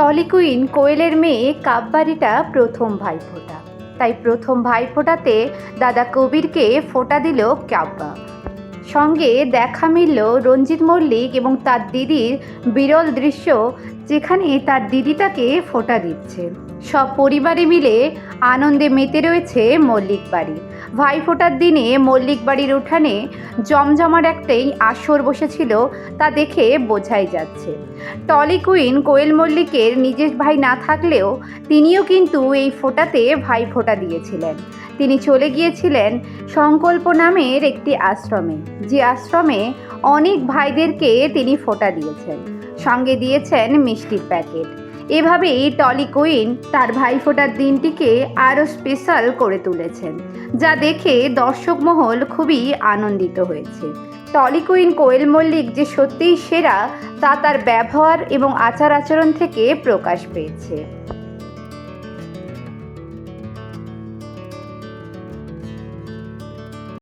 Trolley queen কোয়েলের মেয়ে কাব্বারিটা প্রথম ভাইফোঁটা। তাই প্রথম ভাইফোঁটাতে দাদা কবিরকে ফোঁটা দিল কাব্বা। সঙ্গে দেখা মিলল রঞ্জিত মল্লিক এবং তার দিদির বিরল দৃশ্য, যেখানে তার দিদি তাকে ফোঁটা দিচ্ছে। সব পরিবারে মিলে আনন্দে মেতে রয়েছে মল্লিক বাড়ি। ভাইফোঁটার দিনে মল্লিক বাড়ির উঠানে জমজমার একটাই আসর বসেছিল, তা দেখে বোঝাই যাচ্ছে। টলি কুইন কোয়েল মল্লিকের নিজের ভাই না থাকলেও তিনিও কিন্তু এই ফোটাতে ভাই ফোঁটা দিয়েছিলেন। তিনি চলে গিয়েছিলেন সংকল্প নামের একটি আশ্রমে, যে আশ্রমে অনেক ভাইদেরকে তিনি ফোঁটা দিয়েছেন। সঙ্গে দিয়েছেন মিষ্টির প্যাকেট। এভাবেই টলি কুইন তার ভাইফোঁটার দিনটিকে আরও স্পেশাল করে তুলেছেন, যা দেখে দর্শক মহল খুবই আনন্দিত হয়েছে। টলি কুইন কোয়েল মল্লিক যে সত্যিই সেরা, তা তার ব্যবহার এবং আচার আচরণ থেকে প্রকাশ পেয়েছে।